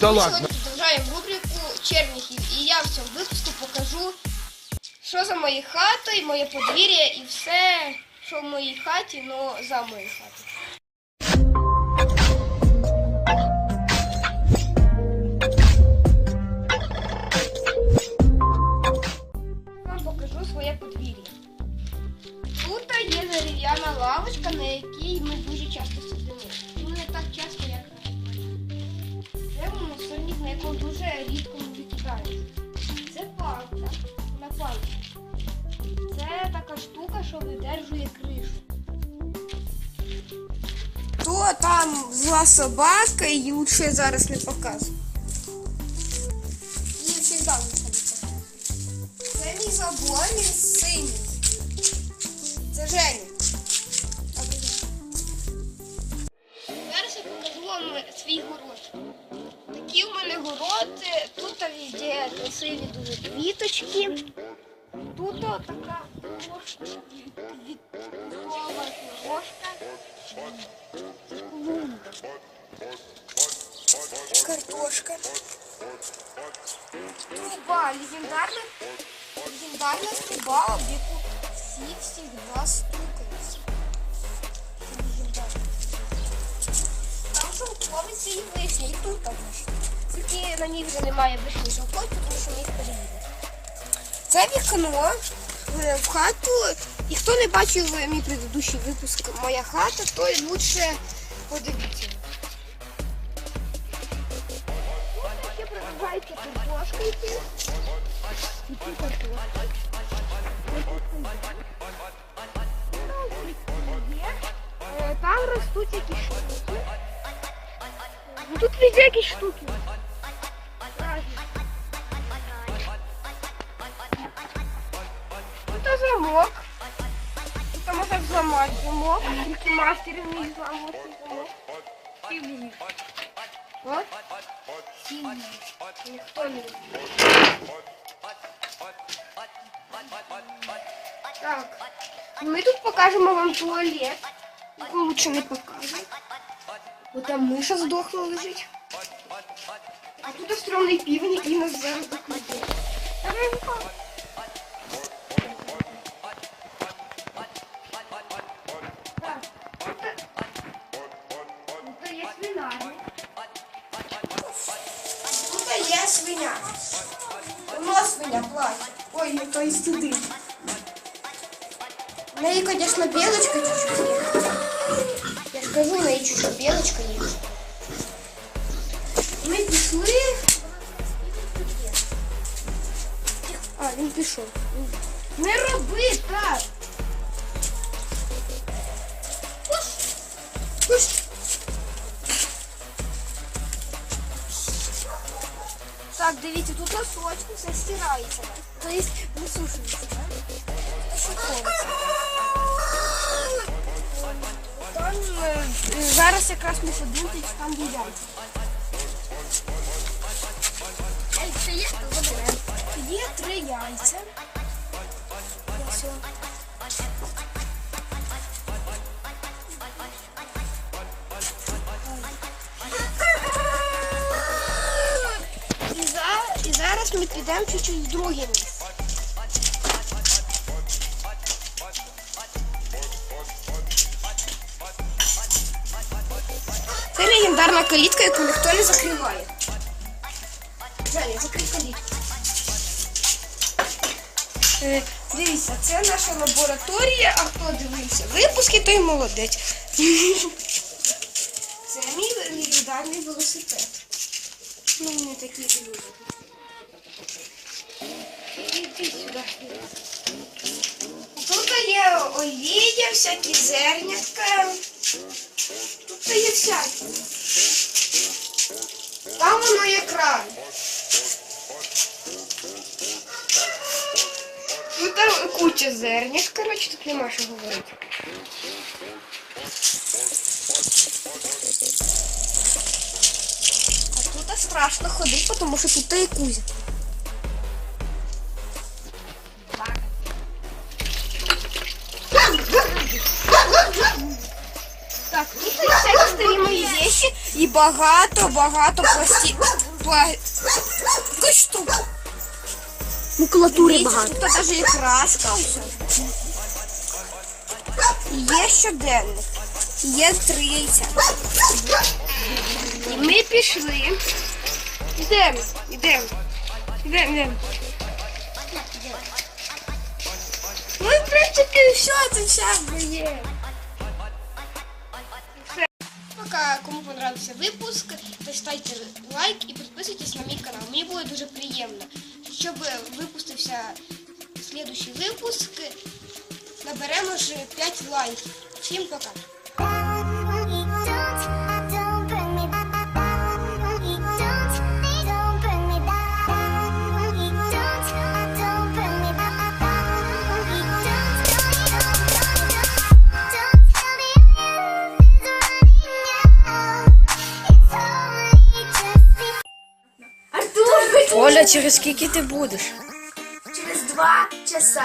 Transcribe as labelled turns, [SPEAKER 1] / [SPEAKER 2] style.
[SPEAKER 1] Да
[SPEAKER 2] Ми
[SPEAKER 1] ладно.
[SPEAKER 2] сьогодні продовжаємо рубрику Черніхів. І я в цьому випуску покажу, що за моєю хатою, моє подвір'я і все, що в моїй хаті, ну за моєю хатою. Вам покажу своє подвір'я. Тут є дерев'яна лавочка, на якій ми дуже часто сидимо. На якому дуже рідко викидаємо. Це палка на палці. Це така штука, що видержує кришу. То там зла собака, і лучше зараз не показую. І завжди не покажу. Це мій забор, він синій. Це Женя. Зараз я покажу вам свій город. Такі в мене городи. Тут є красиві дуже квіточки. Тут от така кошка, відкова кошка. Клумба. Картошка. Труба, легендарна, легендарна труба, об яку всі всегда стукаються. Легендарна. Там шовковиці і вишні, і тут там вишні. Тільки на них вже немає вишні шовковиці, тому що ми їх переїдемо. Це вікно е, в хату. І хто не бачив е, мій предыдущий випуск Моя хата, той лучше подивіться. І тут картошка. Е, Там ростуть якісь штуки. Ну, Тут везде якісь штуки. замок. Тут можна взламати замок. Тільки мастер вміє зламувати замок. І вміє. От. Сильний. Ніхто не вміє. Так. Ми тут покажемо вам туалет. Ну, Лучше не покажемо. Бо там миша здохла лежить. А тут остромний півень, який нас зараз докладе. Давай Тут є свиня. Воно свиня плаче. Ой, то і сюди. В неї, звісно, білочка чуть-чуть є. Я ж кажу, в неї чуть-чуть білочка є. Ми пішли. А, він пішов. Не роби так. Дивіться, тут носочки все стирається. Тобто висушується? Шовковиться. Там е, зараз якраз ми чи там яйця. Яйця є? Є три яйця. Зараз ми підемо чуть-чуть в друге місце. Це легендарна калітка, яку ніхто не закриває. Женя, закрий калітку. Е, Дивіться, це наша лабораторія, а хто дивився випуски, той молодець. Це мій легендарний велосипед. Ну, не такий дуже. Тут є олія, всякі зернятка. Тут є всякі. Там воно є кран. Ну куча зернят, коротше, тут нема що говорити. А тут страшно ходити, тому що тут і кузя. І багато-багато пласті... Ба... Якусь штуку.
[SPEAKER 1] Макулатури
[SPEAKER 2] Дивіться,
[SPEAKER 1] багато.
[SPEAKER 2] Тут навіть є краска ось. Є щоденник. Є триця. І ми пішли. Йдемо, йдемо. Йдемо, йдемо. Ну, в принципі, все, це все є. Пока кому понравился випуск, то ставте лайк і підписуйтесь на мій канал. Мне будет дуже приємно. Щоб випустився следующий випуск, наберемо ж 5 лайків. Всім пока! Через скільки ти будеш?
[SPEAKER 1] через два часа.